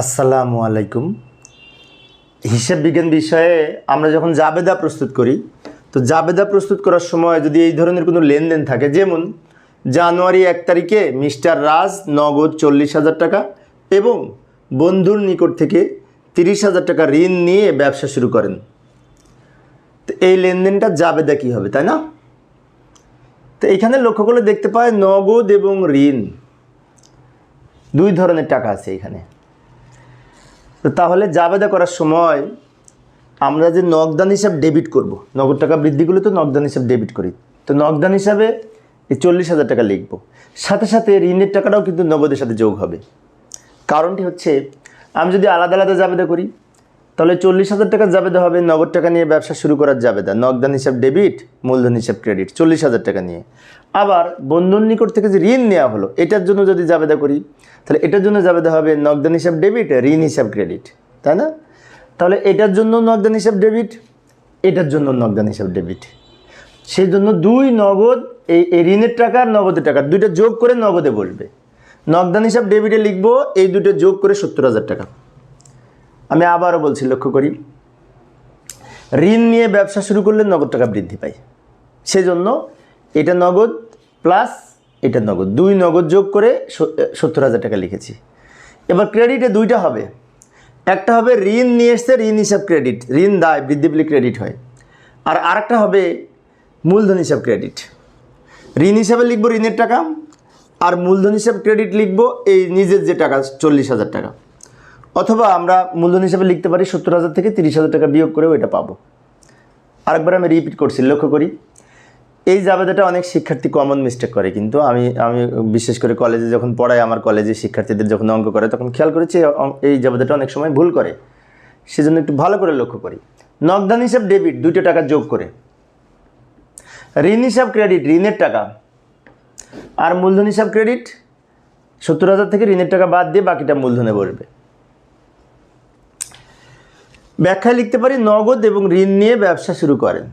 আসসালামু আলাইকুম। হিসাব বিজ্ঞান বিষয়ে আমরা যখন জাবেদা প্রস্তুত করি, তো জাবেদা প্রস্তুত করার সময় যদি এই ধরনের কোনো লেনদেন থাকে, যেমন জানুয়ারি এক তারিখে মিস্টার রাজ নগদ চল্লিশ হাজার টাকা এবং বন্ধুর নিকট থেকে তিরিশ হাজার টাকা ঋণ নিয়ে ব্যবসা শুরু করেন। তো এই লেনদেনটা জাবেদা কী হবে, তাই না? তো এখানে লক্ষ্য করলে দেখতে পায় নগদ এবং ঋণ, দুই ধরনের টাকা আছে এখানে। তাহলে জাবেদা করার সময় আমরা যে নগদান হিসাব ডেবিট করব, নগদ টাকা বৃদ্ধিগুলো তো নগদান হিসাব ডেবিট করি। তো নগদান হিসাবে এই চল্লিশ হাজার টাকা লিখব। সাথে সাথে ঋণের টাকাটাও কিন্তু নগদের সাথে যোগ হবে। কারণটি হচ্ছে, আমি যদি আলাদা আলাদা জাবেদা করি, তাহলে চল্লিশ হাজার টাকা জাবেদা হবে নগদ টাকা নিয়ে ব্যবসা শুরু করার জাবেদা। নগদান হিসাব ডেবিট মূলধন হিসাব ক্রেডিট চল্লিশ হাজার টাকা নিয়ে। আবার বন্ধুর নিকট থেকে যে ঋণ নেওয়া হলো, এটার জন্য যদি জাবেদা করি, তাহলে এটার জন্য জাবেদা হবে নগদান হিসাব ডেবিট, ঋণ হিসাব ক্রেডিট, তাই না? তাহলে এটার জন্য নগদান হিসাব ডেবিট, এটার জন্য নগদান হিসাব ডেবিট। সেই জন্য দুই নগদ, এই ঋণের টাকা আর নগদের টাকা, দুইটা যোগ করে নগদে বলবে। নগদান হিসাব ডেবিটে লিখব, এই দুটো যোগ করে সত্তর হাজার টাকা। আমি আবারও বলছি, লক্ষ্য করি, ঋণ নিয়ে ব্যবসা শুরু করলে নগদ টাকা বৃদ্ধি পায়। সেজন্য এটা নগদ প্লাস এটা নগদ। দুই নগদ যোগ করে সত্তর হাজার টাকা লিখেছি। এবার ক্রেডিটে দুইটা হবে। একটা হবে ঋণ নিয়ে এসছে, ঋণ হিসাব ক্রেডিট। ঋণ দায়, বৃদ্ধি পেলে ক্রেডিট হয়। আর আরেকটা হবে মূলধন হিসাব ক্রেডিট। ঋণ হিসাবে লিখব ঋণের টাকা, আর মূলধন হিসাব ক্রেডিট লিখব এই নিজের যে টাকা, চল্লিশ হাজার টাকা। অথবা আমরা মূলধন হিসাবে লিখতে পারি সত্তর হাজার থেকে তিরিশ হাজার টাকা বিয়োগ করেও এটা পাবো। আরেকবার আমি রিপিট করছি, লক্ষ্য করি। এই জাবেদাটা অনেক শিক্ষার্থী কমন মিস্টেক করে, কিন্তু আমি আমি বিশেষ করে কলেজে যখন পড়াই আমার কলেজে শিক্ষার্থীদের যখন অঙ্ক করে, তখন খেয়াল করেছি এই জাবেদাটা অনেক সময় ভুল করে। সেজন্য একটু ভালো করে লক্ষ্য করি। নগদান হিসাব ডেবিট দুইটা টাকা যোগ করে। ঋণ হিসাব ক্রেডিট ঋণের টাকা। আর মূলধন হিসাব ক্রেডিট সত্তর হাজার থেকে ঋণের টাকা বাদ দিয়ে বাকিটা মূলধনে বসবে ব্যাখ্যায় লিখতে পারি, নগদ এবং ঋণ নিয়ে ব্যবসা শুরু করেন।